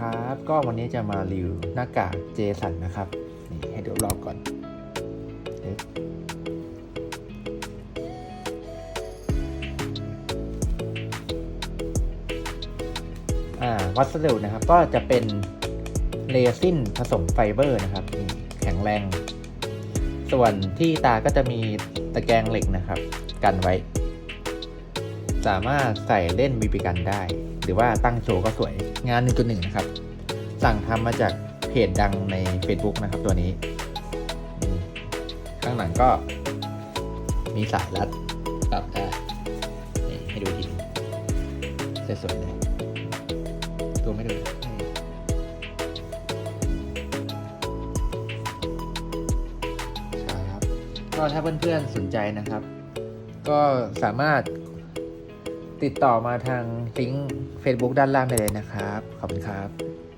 ครับ ก็วันนี้จะมารีวิวหน้ากากเจสันนะครับ นี่ให้ดูรอบก่อนอ่าวัสดุนะครับก็จะเป็นเรซินผสมไฟเบอร์นะครับนี่แข็งแรง ส่วนที่ตาก็จะมีตะแกรงเหล็กนะครับ กันไว้ สามารถใส่เล่นบีบีกันได้ รือว่าตั้งโชว์ก็สวยงาน 1.1 นะครับ สั่งทำมาจากเพจดังใน Facebook นะครับตัวนี้ ข้างหลังก็มีสายรัดปรับได้นี่ให้ดูทีสวยๆเลยตัวไม่ดูนี่ครับก็ถ้าเพื่อนๆสนใจนะครับ ก็สามารถ ติดต่อมาทางลิงก์ Facebook ด้านล่างได้เลยนะครับ ขอบคุณครับ